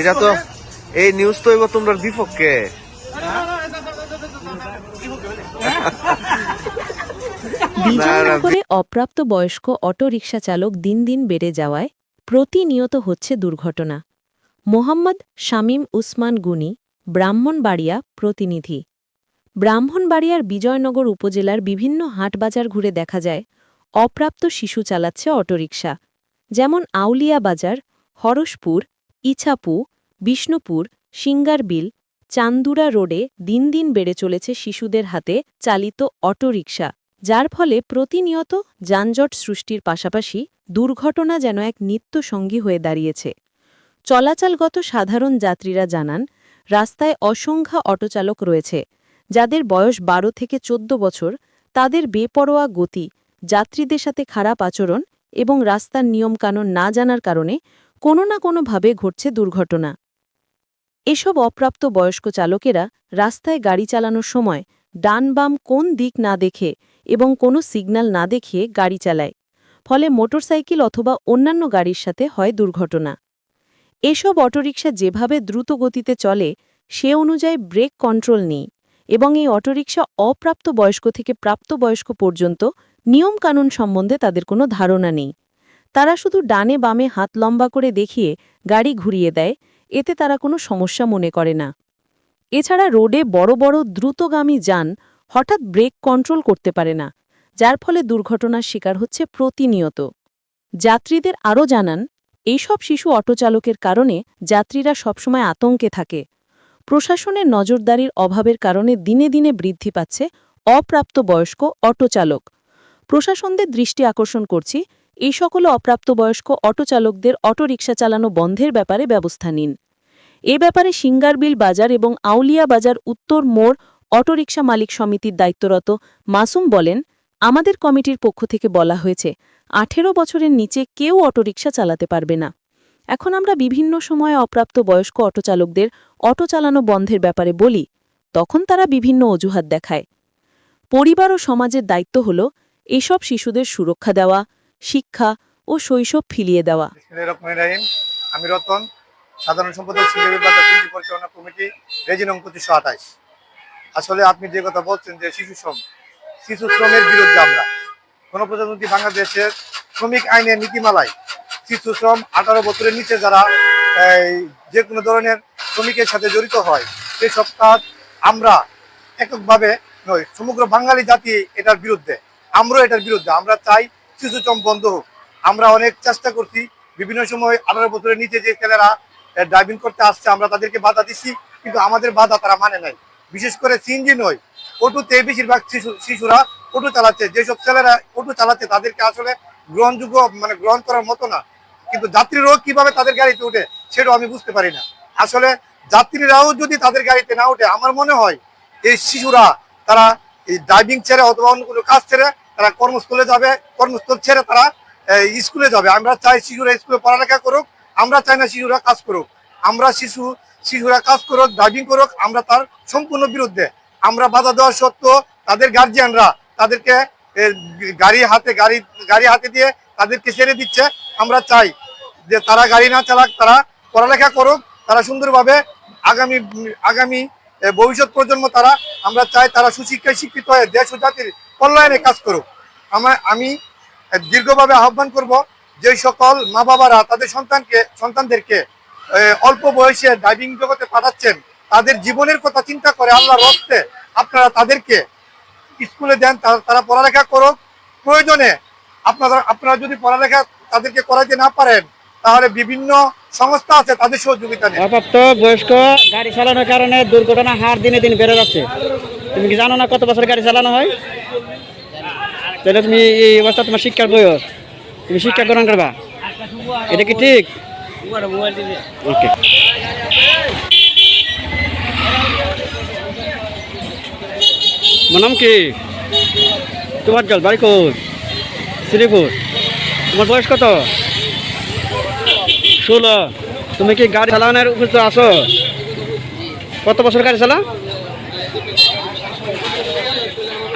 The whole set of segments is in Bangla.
এটা তো এই নিউজ তো এবার তোমরা বিপক্ষে। না, অপ্রাপ্ত বয়স্ক অটোরিকশা চালক দিন দিন বেড়ে যাওয়ায় প্রতিনিয়ত হচ্ছে দুর্ঘটনা। মোহাম্মদ শামীম উসমান গুনি ব্রাহ্মণবাড়িয়া প্রতিনিধি। ব্রাহ্মণবাড়িয়ার বিজয়নগর উপজেলার বিভিন্ন হাটবাজার ঘুরে দেখা যায় অপ্রাপ্ত শিশু চালাচ্ছে অটোরিকশা। যেমন আউলিয়া বাজার হরসপুর ইছাপু, বিষ্ণুপুর, সিঙ্গারবিল, চান্দুরা রোডে দিন দিন বেড়ে চলেছে শিশুদের হাতে চালিত অটোরিকশা, যার ফলে প্রতিনিয়ত যানজট সৃষ্টির পাশাপাশি দুর্ঘটনা যেন এক নিত্য সঙ্গী হয়ে দাঁড়িয়েছে। চলাচলগত সাধারণ যাত্রীরা জানান, রাস্তায় অসংখ্য অটোচালক রয়েছে, যাদের বয়স বারো থেকে চোদ্দ বছর, তাদের বেপরোয়া গতি, যাত্রীদের সাথে খারাপ আচরণ এবং রাস্তার নিয়মকানুন না জানার কারণে কোনো না কোনোভাবে ঘটছে দুর্ঘটনা। এসব অপ্রাপ্ত বয়স্ক চালকেরা রাস্তায় গাড়ি চালানোর সময় ডান বাম কোন দিক না দেখে এবং কোনো সিগন্যাল না দেখিয়ে গাড়ি চালায়, ফলে মোটরসাইকেল অথবা অন্যান্য গাড়ির সাথে হয় দুর্ঘটনা। এসব অটোরিকশা যেভাবে দ্রুত গতিতে চলে, সে অনুযায়ী ব্রেক কন্ট্রোল নেই এবং এই অটোরিকশা অপ্রাপ্ত বয়স্ক থেকে প্রাপ্তবয়স্ক পর্যন্ত নিয়মকানুন সম্বন্ধে তাদের কোনো ধারণা নেই। তারা শুধু ডানে বামে হাত লম্বা করে দেখিয়ে গাড়ি ঘুরিয়ে দেয়, এতে তারা কোনো সমস্যা মনে করে না। এছাড়া রোডে বড় বড় দ্রুতগামী যান হঠাৎ ব্রেক কন্ট্রোল করতে পারে না, যার ফলে দুর্ঘটনার শিকার হচ্ছে প্রতিনিয়ত। যাত্রীদের আরও জানান, এইসব শিশু অটোচালকের কারণে যাত্রীরা সবসময় আতঙ্কে থাকে। প্রশাসনের নজরদারির অভাবের কারণে দিনে দিনে বৃদ্ধি পাচ্ছে অপ্রাপ্ত বয়স্ক অটোচালক। প্রশাসনদের দৃষ্টি আকর্ষণ করছি এই সকল অপ্রাপ্তবয়স্ক অটোচালকদের অটোরিকশা চালানো বন্ধের ব্যাপারে ব্যবস্থা নিন। এ ব্যাপারে সিঙ্গারবিল বাজার এবং আউলিয়া বাজার উত্তর মোড় অটোরিকশা মালিক সমিতির দায়িত্বরত মাসুম বলেন, আমাদের কমিটির পক্ষ থেকে বলা হয়েছে, আঠেরো বছরের নিচে কেউ অটোরিকশা চালাতে পারবে না। এখন আমরা বিভিন্ন সময়ে অপ্রাপ্ত বয়স্ক অটোচালকদের অটো চালানো বন্ধের ব্যাপারে বলি, তখন তারা বিভিন্ন অজুহাত দেখায়। পরিবার ও সমাজের দায়িত্ব হল, এসব শিশুদের সুরক্ষা দেওয়া শিক্ষা ও শৈশব ফিলিয়ে দেওয়া। আমি রতন, সাধারণ সম্পাদক তিনটি পরিচালনা কমিটি রেজি নং পঁচিশশো আঠাইশ আসলে আপনি যে কথা বলছেন যে শিশু শ্রম, শিশু শ্রমের বিরুদ্ধে আমরা। গণপ্রজাতন্ত্রী বাংলাদেশের শ্রমিক আইনের নীতিমালায় শিশু শ্রম আঠারো বছরের নিচে যারা যে কোনো ধরনের শ্রমিকের সাথে জড়িত হয় সেসব কাজ আমরা এককভাবে নয় সমগ্র বাঙালি জাতি এটার বিরুদ্ধে, আমরাও এটার বিরুদ্ধে। আমরা চাই শিশু শ্রম বন্ধ হোক। আমরা অনেক চেষ্টা করছি, বিভিন্ন সময় আঠারো বছরের নিচে যে ছেলেরা ড্রাইভিং করতে আসছে, আমরা তাদেরকে বাধা দিচ্ছি, কিন্তু আমাদের বাধা তারা মানে নাই। বিশেষ করে সিএনজি নয়, অটোতে বেশিরভাগ শিশু, শিশুরা অটো চালাচ্ছে। যেসব ছেলেরা অটো চালাচ্ছে, তাদেরকে আসলে গ্রহণযোগ্য মানে গ্রহণ করার মতো না। কিন্তু যাত্রীরাও কীভাবে তাদের গাড়িতে উঠে, সেটাও আমি বুঝতে পারি না। আসলে যাত্রীরাও যদি তাদের গাড়িতে না উঠে, আমার মনে হয়, এই শিশুরা, তারা এই ড্রাইভিং ছেড়ে অথবা অন্য কোনো কাজ ছেড়ে তারা কর্মস্থলে যাবে, কর্মস্থল ছেড়ে তারা স্কুলে যাবে। আমরা চাই শিশুরা স্কুলে পড়ালেখা করুক, আমরা চাই না শিশুরা কাজ করুক। আমরা শিশু, শিশুরা কাজ করুক ড্রাইভিং করুক, আমরা তার সম্পূর্ণ বিরুদ্ধে। আমরা বাধা দেওয়া সত্ত্বেও তাদের গার্জিয়ানরা তাদেরকে গাড়ি হাতে, গাড়ি গাড়ি হাতে দিয়ে তাদেরকে ছেড়ে দিচ্ছে। আমরা চাই যে তারা গাড়ি না চালাক, তারা পড়ালেখা করুক, তারা সুন্দরভাবে আগামী আগামী ভবিষ্যৎ প্রজন্ম তারা, আমরা চাই তারা সুশিক্ষায় শিক্ষিত হয়ে দেশ ও জাতির কল্যাণে কাজ করুক। আমার, আমি দীর্ঘভাবে আহ্বান করব যে সকল মা বাবারা তাদের সন্তানকে, সন্তানদেরকে অল্প বয়সে ড্রাইভিং জগতে পাঠাচ্ছেন, তাদের জীবনের কথা চিন্তা করে আল্লাহর রক্তে আপনারা তাদেরকে স্কুলে দেন তারা- পড়ালেখা করুক। প্রয়োজনে আপনারা আপনারা যদি পড়ালেখা তাদেরকে করাইতে না পারেন, তাহলে বিভিন্ন সংস্থা আছে, তাদের সহযোগিতা নেন। অপ্রাপ্ত বয়স্ক, গাড়ি চালানোর কারণে দুর্ঘটনা হার দিনে দিন বেড়ে যাচ্ছে। তুমি কি জানো না কত বছর গাড়ি চালানো হয়? তাহলে তুমি এই অবস্থা তোমার শিক্ষার বয়স। তুমি শিক্ষা গ্রহণ করবা? এটা কি ঠিক? ওকে নাম কি? তোমার জল বাড়ি কোচ শ্রীপুর। তোমার বয়স কত? ষোলো। তুমি কি গাড়ি চালানোর উপযুক্ত আছো? কত বছর গাড়ি চালা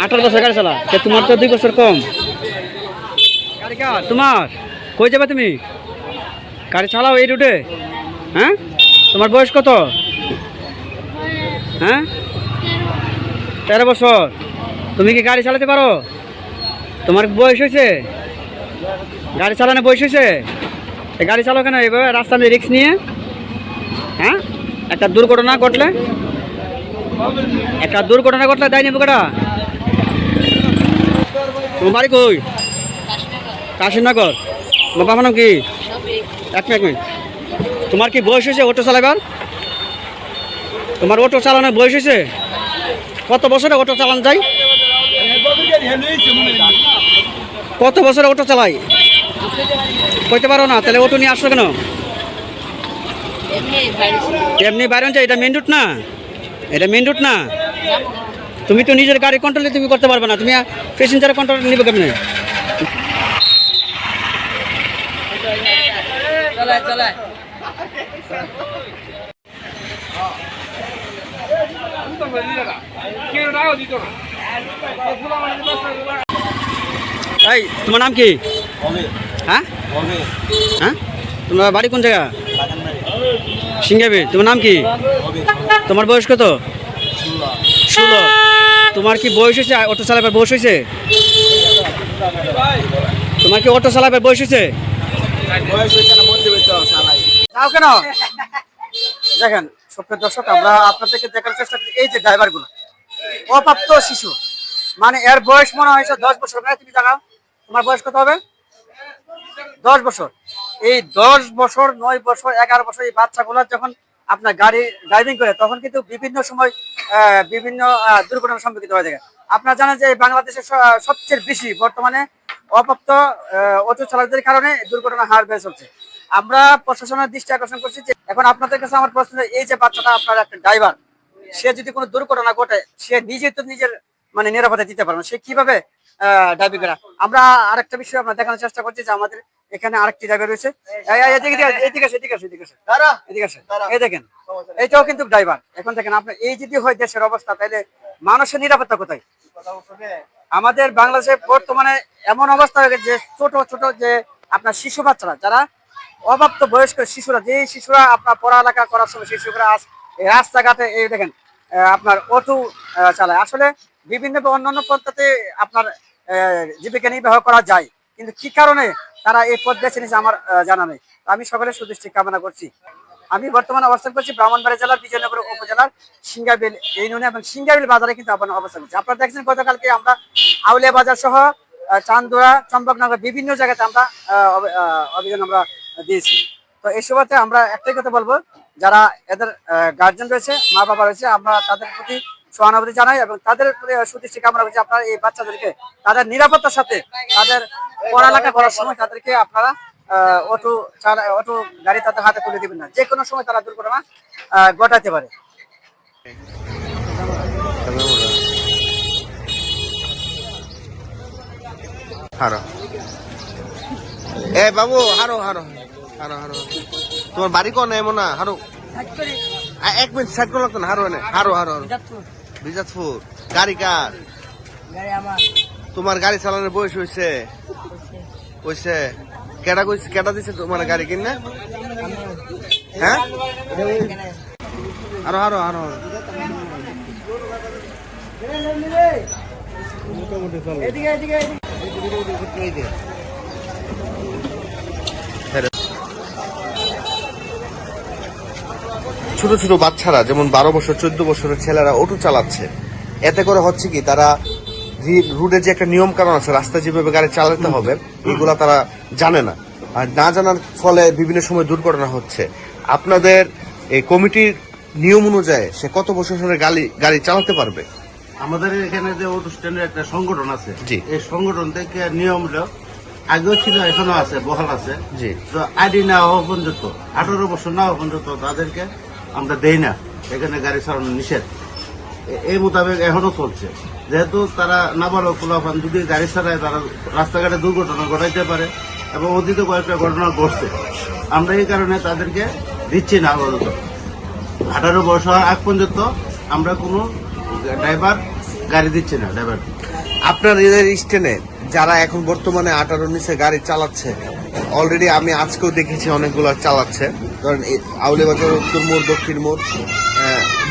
আঠারো বছর গাড়ি চালা। তোমার তো দুই বছর কম। তোমার? কই যাবে তুমি? গাড়ি চালাও এই রুটে। হ্যাঁ? তোমার বয়স কত? হ্যাঁ? তেরো বছর। তুমি কি গাড়ি চালাতে পারো? তোমার বয়স হয়েছে? গাড়ি চালানো বয়স হয়েছে? গাড়ি চালাও কেন? এভাবে রাস্তা নিয়ে রিক্স নিয়ে? হ্যাঁ? একটা দুর্ঘটনা ঘটলে একটা দুর্ঘটনা ঘটলে দেয়নি বুকাটা? তোমার বাড়ি কই? কাশীনগর বাবার নাম কি? এক মিনিট মিনিট। তোমার কি বয়স হয়েছে অটো চালাবার তোমার অটো চালানোর বয়স হয়েছে? কত বছরে অটো চালানো যায়? কত বছরে অটো চালাই? কইতে পারো না তাহলে অটো নিয়ে আসছো কেন? এমনি বাইরে এটা মেন রুট না? এটা মেন রুট না? তুমি তো নিজের গাড়ি কন্ট্রোলে তুমি করতে পারবে না। তুমি প্যাসেঞ্জারের কন্ট্রোল নিবে কেমনে? এই তোমার নাম কি? হ্যাঁ? হ্যাঁ? তোমার বাড়ি কোন জায়গা? সিঙ্গাবি তোমার নাম কি? তোমার বয়স কত? ষোলো। তোমার কি বয়স হয়েছে? অটো চালাবার বয়স হয়েছে? তোমার কি অটো চালাবার বয়স হয়েছে? যাও কেন? দেখেন সত্যের দর্শক আমরা আপনাদেরকে দেখার চেষ্টা করি এই যে ড্রাইভারগুলো। অপ্রাপ্ত শিশু। মানে এর বয়স মনে হয়েছে দশ বছর। মানে তুমি জানাও তোমার বয়স কত হবে? দশ বছর। এই দশ বছর নয় বছর এগারো বছর এই বাচ্চাগুলো যখন আপনার গাড়ি ড্রাইভিং করে, তখন কিন্তু বিভিন্ন সময় বিভিন্ন দুর্ঘটনার সম্মুখীন হয়ে থাকে আপনারা জানেন যে বাংলাদেশে স- সবচেয়ে বেশি বর্তমানে অপ্রাপ্ত অটো চালকদের কারণে দুর্ঘটনা হার বেড়ে চলছে আমরা প্রশাসনের দৃষ্টি আকর্ষণ করছি যে, এখন আপনাদের কাছে আমার প্রশ্ন, এই যে বাচ্চাটা আপনার একটা ড্রাইভার সে যদি কোনো দুর্ঘটনা ঘটে, সে নিজে তো নিজের মানে নিরাপত্তা দিতে পারবে। সে কীভাবে, আহ ড্রাইভিং করা আমরা আরেকটা বিষয় আমরা দেখানোর চেষ্টা করছি যে আমাদের এখানে আরেকটি ড্রাইভার রয়েছে। এই, এই, এদিকে এদিকে, এদিকে আসে, এদিকে আসে, এদিকে আসে। এদিকে আসে। এই দেখেন এইটাও কিন্তু ড্রাইভার এখন দেখেন আপনার এই যদি হয় দেশের অবস্থা তাহলে মানুষের নিরাপত্তা কোথায়? আমাদের বাংলাদেশে বর্তমানে এমন অবস্থা হয়ে গেছে যে ছোট ছোট যে আপনার শিশু বাচ্চারা যারা অপ্রাপ্ত বয়স্ক শিশুরা যে শিশুরা আপনার পড়ালেখা করার সময় শিশুরা আজ এই রাস্তাঘাটে এই দেখেন আপনার অটো চালায়। আসলে বিভিন্ন অন্যান্য পদ্ধতিতে আপনার জীবিকা নির্বাহ করা যায়। কিন্তু কি কারণে তারা এই পথ বেছে নিয়েছে আমার জানা নেই। আমি সকলের সুদৃষ্টি কামনা করছি। আমি বর্তমানে অবস্থান করছি ব্রাহ্মণবাড়ি জেলার, বিজয়নগর উপজেলার সিঙ্গাবিল ইউনিয়নে এবং সিঙ্গাবিল বাজারে কিন্তু আপনার অবস্থান করছি। আপনারা দেখছেন গতকালকে আমরা আউলিয়া বাজার সহ চান্দুরা চম্পকনগর বিভিন্ন জায়গাতে আমরা অভিযান আমরা দিয়েছি। তো এই সময়তে আমরা একটাই কথা বলব, যারা এদের গার্জেন রয়েছে মা বাবা রয়েছে, আমরা তাদের প্রতি সহানুভূতি জানাই এবং তাদের সুদৃষ্টি কামনা করছি আপনারা এই বাচ্চাদেরকে তাদের নিরাপত্তার সাথে তাদের পড়ালেখা করার সময় তাদেরকে আপনারা অটো চালা অটো গাড়ি তাদের হাতে তুলে দিবেন না। যে কোনো সময় তারা দুর্ঘটনা ঘটাতে পারে। হারো। এ বাবু হারো হারো হারো হারো। তোমার বাড়ি কোন? এমন না হারো। এক মিনিট সাইড করে লাগতো না হারো এনে। হারো হারো হারো। বিজাতপুর গাড়ি কার? তোমার গাড়ি চালানোর বয়স হয়েছে? হয়েছে। কেডা কইছে কেডা দিছে তোমার গাড়ি কিনে? হ্যাঁ? আরও আরও আরও। আরও। ছোট ছোট বাচ্চারা যেমন বারো বছর চোদ্দ বছরের ছেলেরা অটো চালাচ্ছে। এতে করে হচ্ছে কি তারা রি- রুটে যে একটা নিয়ম কারণ আছে রাস্তায় যেভাবে গাড়ি চালাতে হবে এগুলা তারা জানে না। আর না জানার ফলে বিভিন্ন সময় দুর্ঘটনা হচ্ছে। আপনাদের এই কমিটির নিয়ম অনুযায়ী সে কত বছর ধরে গাড়ি গাড়ি চালাতে পারবে? আমাদের এখানে যে অনুষ্ঠানের একটা সংগঠন আছে জি। এই সংগঠন থেকে নিয়ম আগেও ছিল এখনও আছে বহাল আছে। জি। তো আইডি না হওয়া পর্যন্ত আঠারো বছর না হওয়া পর্যন্ত তাদেরকে আমরা দেই না। এখানে গাড়ি চালানো নিষেধ। এই মোতাবেক এখনও চলছে। যেহেতু তারা নাবালক ফুলাফান যদি গাড়ি চালায়, তারা রাস্তাঘাটে দুর্ঘটনা ঘটাইতে পারে এবং অতীতে কয়েকটা ঘটনা ঘটছে। আমরা এই কারণে তাদেরকে দিচ্ছি না আপাতত আঠারো বছর হওয়ার আগ পর্যন্ত আমরা কোনো ড্রাইভার গাড়ি দিচ্ছি না, ড্রাইভার। আপনার এদের স্টেনে যারা এখন বর্তমানে আঠারো নিচে গাড়ি চালাচ্ছে অলরেডি আমি আজকেও দেখেছি অনেকগুলো চালাচ্ছে। ধরেন এই আউলে বাজার উত্তর মোড় দক্ষিণ মোড়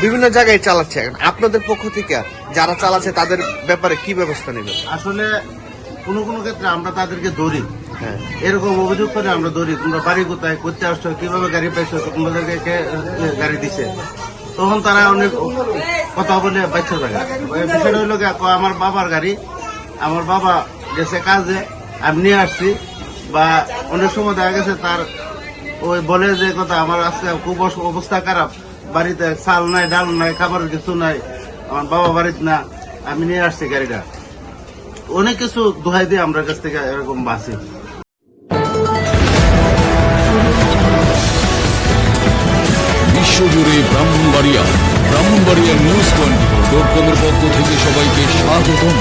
বিভিন্ন জায়গায় চালাচ্ছে এখন। আপনাদের পক্ষ থেকে যারা চালাচ্ছে তাদের ব্যাপারে কি ব্যবস্থা নেবেন? আসলে কোনো কোনো ক্ষেত্রে আমরা তাদেরকে ধরি। হ্যাঁ। এরকম অভিযোগ করে আমরা ধরি তোমরা বাড়ি কোথায় করতে আসছো কীভাবে গাড়ি পাইছো তোমাদেরকে গাড়ি দিছে? তখন তারা অনেক কথা বলে বাচ্চা থাকে বিষয়টা কয়, আমার বাবার গাড়ি আমার বাবা গেছে কাজে আমি নিয়ে আসছি বা অনেক সময় দেখা গেছে তার ওই বলে যে কথা, আমার আজকে খুব অবস্থা খারাপ। বাড়িতে চাল নাই, ডাল নাই, খাবারের কিছু নাই। আমার বাবা বাড়িতে না, আমি নিয়ে আসছি গাড়িটা। অনেক কিছু দোহাই দিয়ে আমরা কাছ থেকে এরকম বাঁচি। বিশ্বজুড়ে Brahmanbaria Brahmanbaria news twenty dot কমের পক্ষ থেকে সবাইকে স্বাগতম।